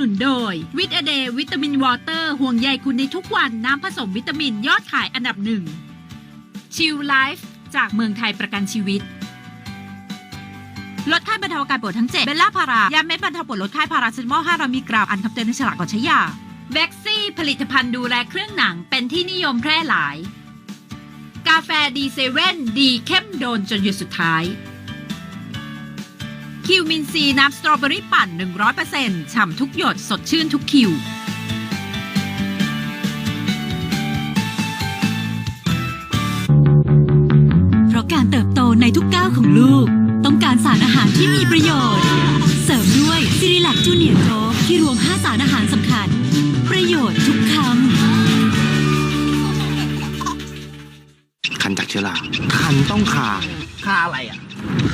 นุนโดยวิตาเดย์วิตามินวอเตอร์ห่วงใยคุณในทุกวันน้ำผสมวิตามินยอดขายอันดับหนึ่งชิลไลฟ์จากเมืองไทยประกันชีวิตลดไข้บรรเทาอาการปวดทั้งเจ็ดเบลล่าพารายาเม็ดบรรเทาปวดลดไข้พาราเซตามอล500มิลลิกรัมอันคำเตือนในฉลากก่อนใช้ยาแบ็กซี่ผลิตภัณฑ์ดูแลเครื่องหนังเป็นที่นิยมแพร่หลาย กาแฟดีเซเว่นดีเข้มโดนจนหยุดสุดท้าย คิวมินซีน้ำสตรอเบอรี่ปั่น 100%ฉ่ำทุกหยดสดชื่นทุกคิว เพราะการเติบโตในทุกก้าวของลูก ต้องการสารอาหารที่มีประโยชน์ เสริมด้วยซิริลักจูเนียร์โกที่รวม 5 สารอาหารสำคัญ ประโยชน์ทุกคำคันจากเชื้อราคันต้องคา คาอะไรอะ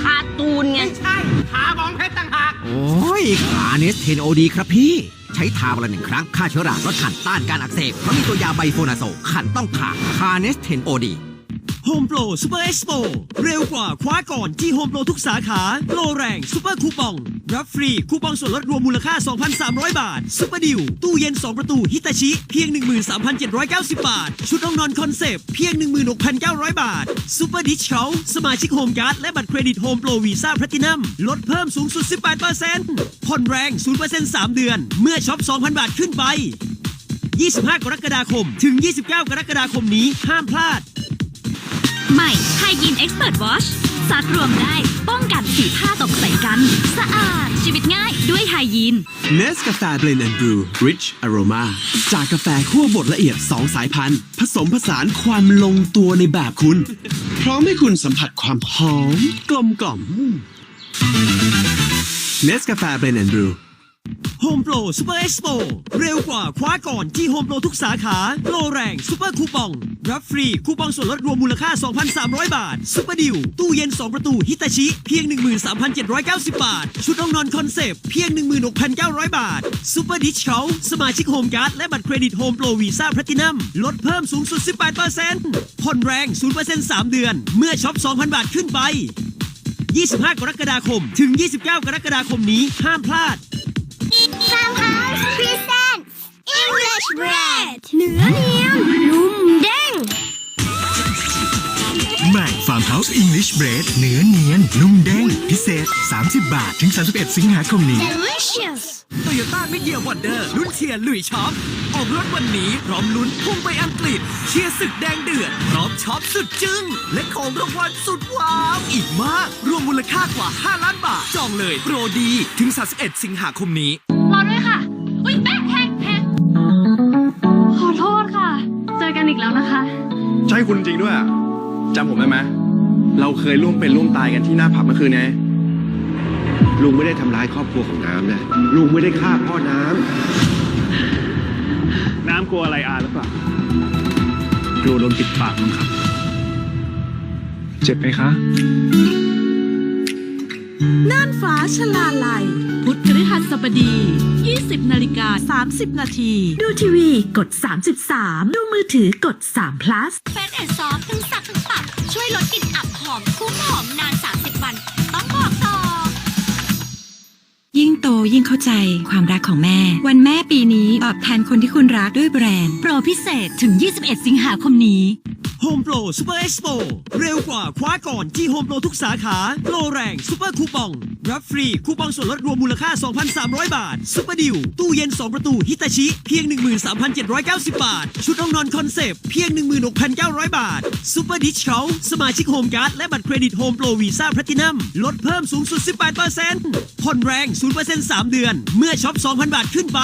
คาตูนไง ไม่ใช่คามองเพชรต่างหาก โอ้ยขาเนสเทนโอดีครับพี่ ใช้ทาวันละหนึ่งครั้งฆ่าเชื้อราลดขันต้านการอักเสบเพราะมีตัวยาไบโฟนาโซขันต้องขาคาเนสเทนโอดี โฮมโปรซูเปอร์เอ็กซ์โปเร็วกว่าคว้าก่อนที่โฮมโปรทุกสาขาโปรแรงซูเปอร์คูปอง รับฟรีคูปองส่วนลดรวมมูลค่า 2,300 บาทซุปเปอร์ดิวตู้เย็น 2 ประตูฮิตาชิ เพียง 13,790 บาท ชุดห้องนอนคอนเซปต์เพียง 16,900 บาทซุปเปอร์ดิชเขาสมาชิกโฮมการ์ดและบัตรเครดิตโฮมโปรวีซ่าแพลตินัมลดเพิ่มสูงสุด 18%ผ่อนแรง 0% 3 เดือน เมื่อช็อป 2,000 บาทขึ้นไป 25 กรกฎาคม ถึง 29 กรกฎาคมนี้ห้ามพลาด ใหม่ไฮยีนเอ็กซ์เพรสวอชซักรวมได้ ป้องกันสีผ้าตกใส่กัน สะอาด ชีวิตง่ายด้วยไฮยีนเนสกาแฟเบลนด์แอนด์บรู Rich Aroma จากกาแฟคั่วบดละเอียด 2 สายพันธุ์ ผสมผสานความลงตัวในแบบคุณ พร้อมให้คุณสัมผัสความหอม กลมกล่อมเนสกาแฟเบลนด์แอนด์บรู โฮมโปรซูเปอร์เอ็กซ์โปเร็วกว่าคว้าก่อนที่โฮมโปรทุกสาขา โปรแรงซูเปอร์คูปอง รับฟรีคูปองส่วนลดรวมมูลค่า 2,300 บาทซุปเปอร์ดิวตู้เย็น 2 ประตูฮิตาชิ เพียง 13,790 บาท ชุดห้องนอนคอนเซปต์เพียง 16,900 บาทซุปเปอร์ดิชเขาสมาชิกโฮมการ์ดและบัตรเครดิตโฮมโปรวีซ่าแพลตินัมลดเพิ่มสูงสุด 18%ผ่อนแรง 0% 3 เดือน เมื่อช็อป 2,000 บาทขึ้นไป 25 กรกฎาคม ถึง 29 กรกฎาคมนี้ ห้ามพลาด English Bread เนื้อเนียนนุ่มเด้งใหม่ Farmhouse English Bread เนื้อเนียน นุ่มเด้ง พิเศษ 30 บาท ถึง 31 สิงหาคมนี้ Delicious โตโยต้ามิดเดียวันเดอร์ลุ้นเชียร์ลุยช็อป ออกรถวันนี้พร้อมลุ้นพุ่งไปอังกฤษ เชียร์ศึกแดงเดือด พร้อมช็อปสุดจึ้ง และของรางวัลสุดว้าว อีกมาก รวมมูลค่ากว่า 5 ล้านบาท จองเลยโปรดี ถึง 31 สิงหาคมนี้ ใช่คุณจริงด้วยอะจำผมได้ไหมเราเคยร่วมเป็นร่วมตายกันที่หน้าผับเมื่อคืนไงลุงไม่ได้ทำร้ายครอบครัวของน้ำนะลุงไม่ได้ฆ่าพ่อน้น้ำกลัวอะไรอาหรือเปล่ากลัวโดนปิดปากมั้งครับ เจ็บไหมคะ น่านฟ้าชลาลัย พุธพฤหัสบดี 20นาฬิกา30 นาที ดูทีวีกด 33 ดูมือถือกด3 plus เฟสเอซอฟทั้งสับทั้งปับช่วยลดกลิ่นอับหอมคุ้มหอมนาน 30 วัน ต้องบอกต่อ ยิ่งโตยิ่งเข้าใจความรักของแม่ วันแม่ปีนี้ตอบแทนคนที่คุณรักด้วยแบรนด์ โปรพิเศษถึง 21 สิงหาคมนี้ โฮมโปรซูเปอร์เอ็กซ์โปเร็วกว่าคว้าก่อนที่โฮมโปรทุกสาขาโปรแรงซูเปอร์คูปอง รับฟรีคูปองส่วนลดรวมมูลค่า 2,300 บาทซุปเปอร์ดิวตู้เย็น 2 ประตูฮิตาชิเพียง 13,790 บาท ชุดห้องนอนคอนเซปต์เพียง 16,900 บาทซุปเปอร์ดิชเขาสมาชิกโฮมการ์ดและบัตรเครดิตโฮมโปรวีซ่าแพลตินัมลดเพิ่มสูงสุด 18%ผ่อนแรง 0% 3 เดือน เมื่อช็อป 2,000 บาทขึ้นไป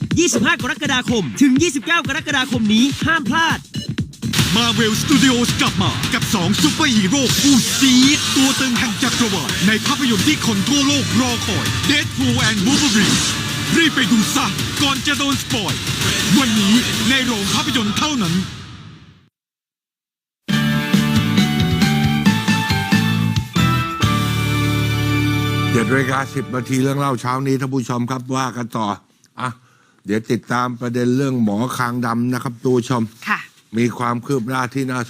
25 กรกฎาคม ถึง 29 กรกฎาคมนี้ห้ามพลาด มาเวลสตูดิโอส์กลับมากับ 2 ซุปเปอร์ฮีโร่ผู้ซีดตัวตึงแห่งจักรวาลในภาพยนตร์ที่คนทั่วโลกรอคอย Deadpool and Wolverine รีบไปดูซะก่อนจะโดนสปอย วันนี้ในโรงภาพยนตร์เท่านั้นำเจ็ดนาฬิกาสิบนาทีเรื่องเล่าเช้านี้ท่านผู้ชมครับว่ากันต่ออะเดี๋ยวติดตามประเด็นเรื่องหมอคางดำนะครับตัวชมค่ะ มีความคืบหน้าที่น่าสน